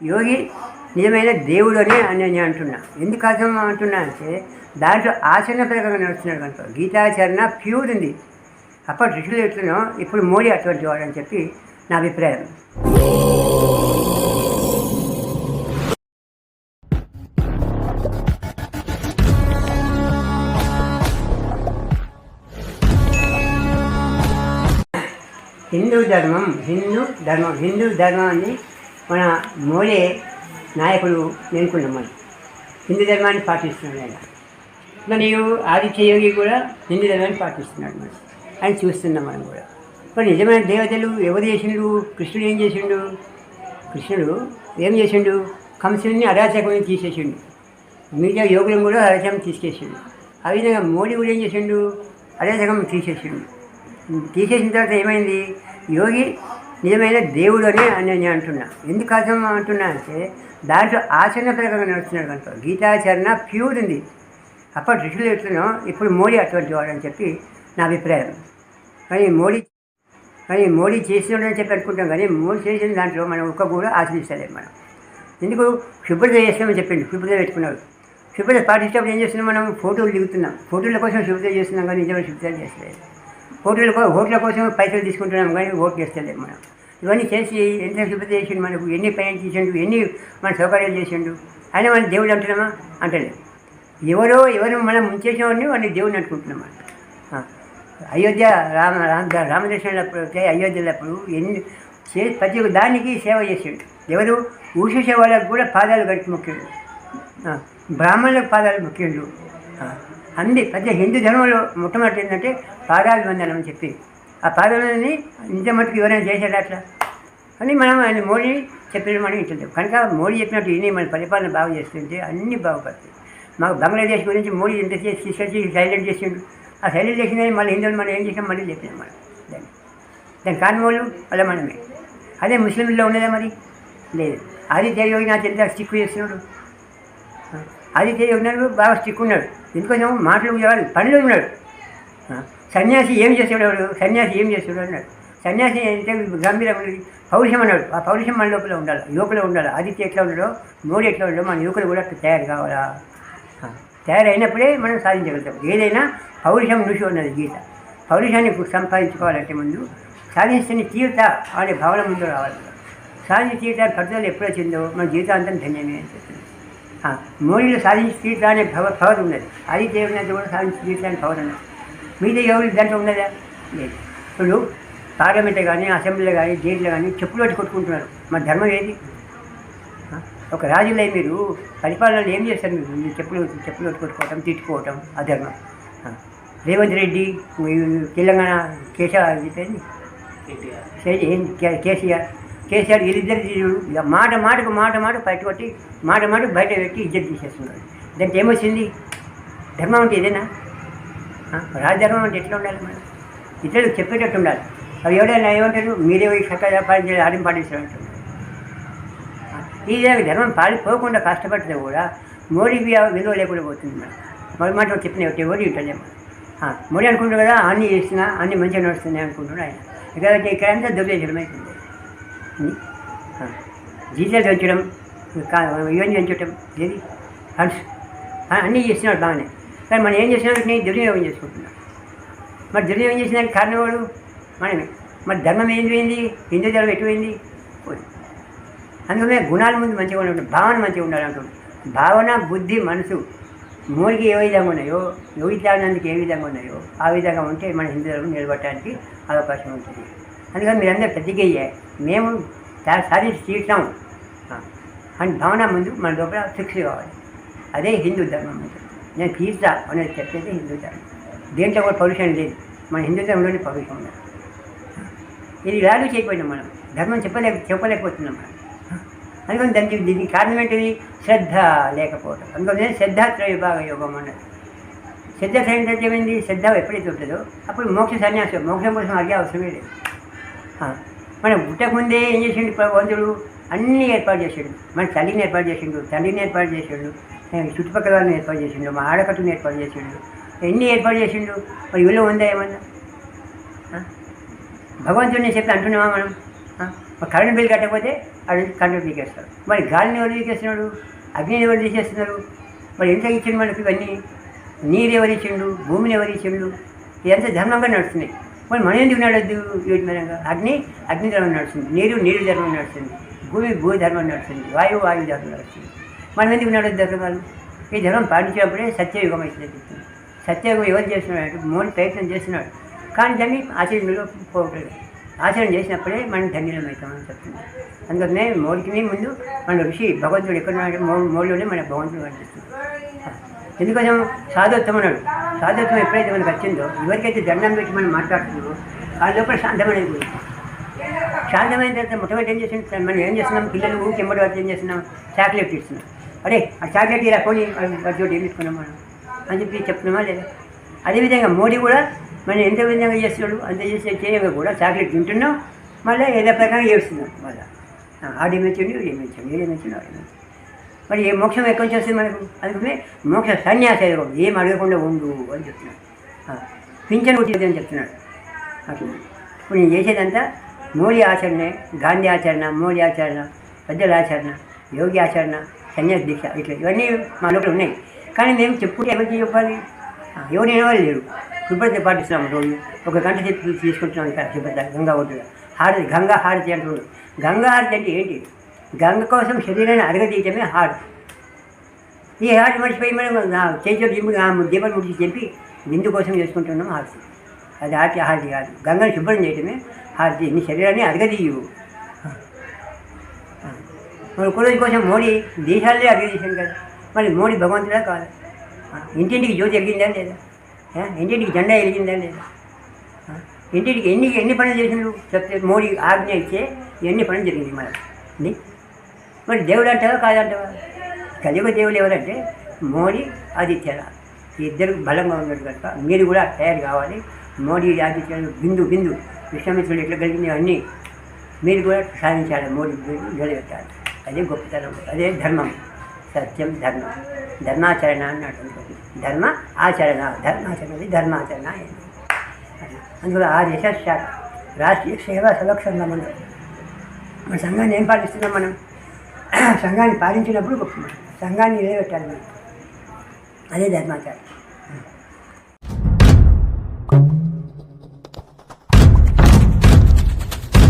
యోగి నిజమైన దేవుడు అని అని నేను అంటున్నా. ఎందుకు అర్థం అంటున్నా అంటే దాంట్లో ఆచరణ ప్రకారంగా నడుస్తున్నాడు కనుక. గీతాచరణ ప్యూర్ ఉంది. అప్పటి ఋషులు ఎట్లనో ఇప్పుడు మోడీ అటువంటి వాడు అని చెప్పి నా అభిప్రాయం. హిందూ ధర్మం హిందూ ధర్మం హిందూ ధర్మాన్ని మన మోలే నాయకుడు నేర్చుకున్నాం మనం హిందూ ధర్మాన్ని పాటిస్తున్నాడు. ఆయన మరియు ఆదిత్య యోగి కూడా హిందూ ధర్మాన్ని పాటిస్తున్నాడు మనం అని చూస్తున్నాం మనం కూడా. మరి నిజమైన దేవతలు ఎవరు చేసిండు కృష్ణుడు ఏం చేసిండు? కృష్ణుడు ఏం చేసిండు? కంసుని అరాచకం తీసేసిండు. మిగతా యోగులను కూడా అరాచకం తీసుకేసిండు ఆ విధంగా మోడీ కూడా ఏం చేసిండు? అరాచకం తీసేసిండు. తీసేసిన తర్వాత ఏమైంది? యోగి నిజమైన దేవుడు అని అని నేను అంటున్నా. ఎందుకు అర్థం అంటున్నా అంటే దాంట్లో ఆచరణ ప్రకారంగా నడుస్తున్నాడు కనుక. గీతాచరణ ప్యూర్ ఉంది. అప్పటి ఋషులు ఎట్లనో ఇప్పుడు మోడీ అటువంటి వాడు అని చెప్పి నా అభిప్రాయం. కానీ మోడీ కానీ మోడీ చేసినాడు అని చెప్పి అనుకుంటాం కానీ మోడీ చేసిన దాంట్లో మనం ఒక్క కూడా ఆచరించలేము మనం. ఎందుకు? శుభ్రత చేస్తామని చెప్పండి శుభ్రత పెట్టుకున్నాడు. శుభ్రత పాటించేటప్పుడు ఏం చేస్తున్నాం మనం? ఫోటోలు దిగుతున్నాం. ఫోటోల కోసం శుభ్రత చేస్తున్నాం కానీ నిజమైన శుభ్రత చేస్తలేదు. ఓట్ల ఓట్ల కోసం పైసలు తీసుకుంటున్నాం కానీ ఓట్ చేస్తలేము మనం. ఇవన్నీ చేసి ఎంత శుభ్రత చేసిండు మనకు? ఎన్ని పైన చేసిండు ఎన్ని మన సౌకర్యాలు చేసిండు? అయినా మన దేవుడు అంటున్నామా? అంటలేదు. ఎవరో ఎవరు మనం ముంచేసిన వాడిని వాడిని దేవుడిని అనుకుంటున్నాం అయోధ్య రామ రామ రామదర్శనప్పుడు అయోధ్యలప్పుడు ఎన్ని చే ప్రతి ఒక్క దానికి సేవ చేసిండు. ఎవరు? ఊసేసే వాళ్ళకు కూడా పాదాలు కట్టి ముఖ్యుడు బ్రాహ్మణులకు పాదాలు ముఖ్యుడు ఆ. అన్ని ప్రతి హిందూ ధర్మంలో మొట్టమొదటి ఏంటంటే పాదాభివందనం అని చెప్పి. ఆ పాదాలని ఇంత మటుకు ఎవరైనా చేశారు అట్లా? అని మనం ఆయన మోడీ చెప్పిన మనం ఇంటలేము కనుక మోడీ చెప్పినట్టు ఇని మన పరిపాలన బాగా చేస్తుంటే అన్నీ బాగుపడతాయి. మాకు బంగ్లాదేశ్ గురించి మోడీ ఎంత చేసి తీసుకొచ్చి సైలెంట్ చేసిండు. ఆ సైలెంట్ చేసిందని మళ్ళీ హిందువులు మనం ఏం చేసాం మళ్ళీ చెప్పినాం మనం. దాన్ని. దాని కాని అలా మనమే. అదే ముస్లింల్లో ఉన్నదా మరి? లేదు. అది యోగి నాకు ఎంత స్టిక్ చేస్తున్నాడు ఆదిత్య యోగి బాగా స్టిక్ ఉన్నాడు. ఎందుకోసం మాటలు చేయాలి పనిలో ఉన్నాడు. సన్యాసి ఏం చేసేవాడు వాడు సన్యాసి ఏం చేసేవాడు అన్నాడు. సన్యాసి అంటే గంభీరం పౌరుషం అన్నాడు. ఆ పౌరుషం మన లోపల ఉండాలి యువకులో ఉండాలి. ఆదిత్య ఎట్లా ఉండడో మోడీ ఎట్లా ఉండడో మన యువకులు కూడా తయారు కావాలా? తయారైనప్పుడే మనం సాధించగలుగుతాం. ఏదైనా పౌరుషం నుంచి ఉన్నది గీత. పౌరుషాన్ని సంపాదించుకోవాలంటే ముందు సాధించని తీరుత అనే భావన ముందు రావాలి. సాధించి తీరుతాన్ని పట్టుదల ఎప్పుడు వచ్చిందో మన జీవితాంతం ధన్యమే అని చెప్తుంది మోడీలో సాధించి తీరుతా అనే భవ పవర్ ఉన్నది ఆదిత్య ఉన్నది కూడా సాధించి తీరుతా అనే పవర్ ఉన్నది మీదే ఎవరి దాంట్లో ఉన్నదా లేదు ఇప్పుడు పార్లమెంట్లో కానీ అసెంబ్లీలో కానీ జైల్లో కానీ చెప్పులు పట్టి కొట్టుకుంటున్నారు మన ధర్మం ఏది? ఒక రాజులై మీరు పరిపాలనలో ఏం చేస్తారు మీరు మీరు చెప్పులు చెప్పులు కొట్టుకోవటం తిట్టుకోవటం అధర్మం. రేవంత్ రెడ్డి తెలంగాణ కేసీఆర్ చెప్పేది సరే ఏం కే- కేసీఆర్ కేసీఆర్ వీళ్ళిద్దరు వీళ్ళు ఇక మాట మాటకు మాట మాట బయట కొట్టి మాట మాటకు బయట పెట్టి ఇద్దరు తీసేస్తున్నారు. దానికి ఏమొచ్చింది? ధర్మం అంటే ఇదేనా? రాజధర్మం అంటే ఎట్లా ఉండాలి మనం ఇతరులకు చెప్పేటట్టు ఉండాలి. అవి ఎవడైనా ఏమంటారు? మీరే పోయి చక్క వ్యాపారం చేయాలి ఆడిని పాటిస్తారు అంటున్నారు ఈ విధంగా ధర్మం పాడిపోకుండా కష్టపడితే కూడా మోడీ విలువ లేకుండా పోతుంది మనం మరి మాట చెప్పిన ఒకటి ఎవరు ఇట్టలేము మోడీ అనుకుంటారు కదా అన్నీ చేస్తున్నా అన్నీ మంచిగా నడుస్తున్నాయి అనుకుంటున్నాడు ఆయన. ఇక్కడ ఇక్కడంతా దుర్దేశం అవుతుంది ఉం? ఆ. పెంచడం ఇవన్నీ పెంచడం ఏది? ఫండ్స్ అన్నీ చేస్తున్నాడు బాగానే. కానీ మనం ఏం చేస్తున్నాం నేను దుర్వినియోగం చేసుకుంటున్నాం. మరి దుర్వినియోగం చేసిన దానికి కారణం వాడు మనమే. మరి ధర్మం ఏం పోయింది హిందూ ధర్మం ఎటు అందుకనే గుణాల ముందు మంచిగా ఉండాలి భావన మంచిగా ఉండాలంటుంది భావన బుద్ధి మనసు మూడికి ఏ విధంగా ఉన్నాయో యోగిత్యానందుకు ఏ విధంగా ఉన్నాయో ఆ విధంగా ఉంటే మన హిందూ ధర్మం నిలబడటానికి అవకాశం ఉంటుంది. అందుకని మీరందరూ ప్రతిజ్ఞ చేయాలి మేము సా- సాధించి తీర్చాం అని భావన ముందు మన లోపల ఫిక్స్ కావాలి. అదే హిందూ ధర్మం ముందు నేను తీర్చా అనేది చెప్పేది హిందూ ధర్మం. దేంట్లో కూడా పౌరుషం లేదు. మన హిందూ ధర్మంలోనే పౌరుషం ఉన్నది. ఇది వాల్యూ చేయకపోయినాం మనం. ధర్మం చెప్పలేక చెప్పలేకపోతున్నాం మనం. అందుకని దానికి దీనికి కారణం ఏంటిది? శ్రద్ధ లేకపోవడం అందుకని శ్రద్ధాత్ర విభాగ యోగం అన్నది. శ్రద్ధ ఏంటంటే ఏమైంది శ్రద్ధ ఎప్పుడైతే ఉంటుందో అప్పుడు మోక్ష సన్యాసం మోక్షం కోసం అడిగే అవసరమే లేదు. మనం పుట్టకముందే ఏం చేసిండు వంతుడు అన్నీ ఏర్పాటు చేసిండు. మన తల్లిని ఏర్పాటు చేసిండు తండ్రిని ఏర్పాటు చేసిండు చుట్టుపక్కల వాళ్ళని ఏర్పాటు చేసిండు మా ఆడకట్టుని ఏర్పాటు చేసిండు. ఎన్ని ఏర్పాటు చేసిండు? మరి ఇవిలో ఉందా ఏమన్నా? భగవంతుడిని చెప్పి అంటున్నామా మనం? మరి కరెంట్ బిల్ కట్టకపోతే అది కరెంట్ తీసేస్తాడు మరి గాలిని ఎవరు తీసేస్తున్నాడు అగ్నిని ఎవరు తీసేస్తున్నారు? మరి ఎంత ఇచ్చిండు మనకి ఇవన్నీ? నీరు ఎవరు ఇచ్చిండు? భూమిని ఎవరు ఇచ్చిండు? ఇదంతా ధర్మంగా నడుస్తున్నాయి. మరి మనం ఎందుకు నడద్దు అగ్ని? అగ్ని ధర్మం నడుస్తుంది. నీరు నీరు ధర్మం నడుస్తుంది. భూమి భూ ధర్మం నడుస్తుంది. వాయువు వాయు ధర్మం నడుస్తుంది. మనం ఎందుకు నడద్దు ధర్మాలు ఈ ధర్మం పాటించినప్పుడే సత్యయుగం అయితే చెప్తుంది సత్యయుగం ఎవరు చేస్తున్నాడు? మోని ప్రయత్నం చేస్తున్నాడు. కానీ దాన్ని ఆచరణలో పోవట్లేదు ఆచరణ చేసినప్పుడే మనం ధన్యులం అవుతామని చెప్తుంది అందుకనే మోడికి ముందు మన ఋషి భగవంతుడు ఎక్కడ ఉన్నాడు? మోడిలోనే మన భగవంతుడు కనిపిస్తుంది ఎందుకోసం? సాధుత్వం అన్నాడు. సాధుత్వం ఎప్పుడైతే మనకు వచ్చిందో ఎవరికైతే దండం పెట్టి మనం మాట్లాడుతున్నామో ఆ లోపల శాంతమైనది పోయింది శాంతమైన తర్వాత మొట్టమొదటి ఏం చేస్తున్నాం మనం ఏం చేస్తున్నాం? పిల్లలు ఊరికి ఎంబడి వచ్చి ఏం చేస్తున్నాం? చాక్లెట్ ఇస్తున్నాం. అరే ఆ చాక్లెట్ ఇలా కొని వాటితోటి ఏం తీసుకున్నాం మనం? అని చెప్పి చెప్తున్నామా లేదా? అదేవిధంగా మోడీ కూడా మనం ఎంత విధంగా చేస్తున్నాడు అంత చేసే చేయగా కూడా చాక్లెట్ తింటున్నాం. మళ్ళీ ఏదో ప్రకారం చేస్తున్నాం మళ్ళీ. ఆడేమించండి ఏమించండి ఏడేమించండి ఆడేమించండి మరి ఏ మోక్షం ఎక్కడి నుంచి వస్తుంది మనకు? అందుకనే మోక్ష సన్యాస యోగం ఏం అడగకుండా ఉండు అని చెప్తున్నాడు. పింఛన్ కొట్టేది అని చెప్తున్నాడు. అట్లా. ఇప్పుడు నేను చేసేదంతా మోడీ ఆచరణే గాంధీ ఆచరణ మోడీ ఆచరణ పెద్దల ఆచరణ యోగి ఆచరణ సన్యాస దీక్ష ఇట్లా ఇవన్నీ మా లోపల ఉన్నాయి. కానీ మేము చెప్పుకుంటే ఎవరికి చెప్పాలి? ఎవరు వినేవాళ్ళు లేరు. శుభ్రత పాటిస్తున్నాం రోజు. ఒక గంట చెప్పి తీసుకుంటున్నాం ఇక్కడ శుభ్రత గంగా ఒడ్డుగా హారతి గంగా హారతి అంటున్నాడు గంగా హారతి అంటే ఏంటి? గంగ కోసం శరీరాన్ని అరగదీయటమే హార్ట్ ఈ హారతి మర్చిపోయి మనం చేతిలో దింపు ఆ దీపాలు ముడిచి చెప్పి బిందు కోసం చేసుకుంటున్నాం హార్ట్. అది హారతి హార్ట్ కాదు. గంగను శుభ్రం చేయటమే హార్ట్. నీ శరీరాన్ని అరగదీయు మన కులం కోసం మోడీ దేశాలే అరగదీశాను కదా. మరి మోడీ భగవంతుడా కాదు? ఇంటింటికి జ్యోతి ఎరిగిందా లేదా? ఇంటింటికి జెండా ఎరిగిందా లేదా? ఇంటింటికి ఎన్ని ఎన్ని పనులు చేసినారు? చెప్తే మోడీ ఆజ్ఞ ఇచ్చే ఎన్ని పనులు జరిగింది మనకి మరి దేవుడు అంటావా కాదంటావా? కలియుగ దేవుడు ఎవరంటే మోడీ ఆదిత్యనాథ్ ఇద్దరు బలంగా ఉన్నట్టు కనుక మీరు కూడా తయారు కావాలి. మోడీ ఆదిత్యనాథ్ బిందు బిందు. విశ్వామిత్రుడు ఎట్లా కలిగింది అన్నీ మీరు కూడా సాధించాలి. మోడీ నిలబెట్టాలి. అదే గొప్పతనం. అదే ధర్మం. సత్యం ధర్మం. ధర్మాచరణ అన్నట్టు ధర్మ ఆచరణ. ధర్మాచరణ ధర్మాచరణ అందువల్ల ఆ దేశ రాష్ట్రీయ సేవా సంరక్షణ మనం. మన సంఘాన్ని ఏం పాటిస్తున్నాం మనం? సంఘాన్ని పాలించినప్పుడు గొప్ప సంఘాన్ని నిలబెట్టాలి మనం. అదే ధర్మాచారం.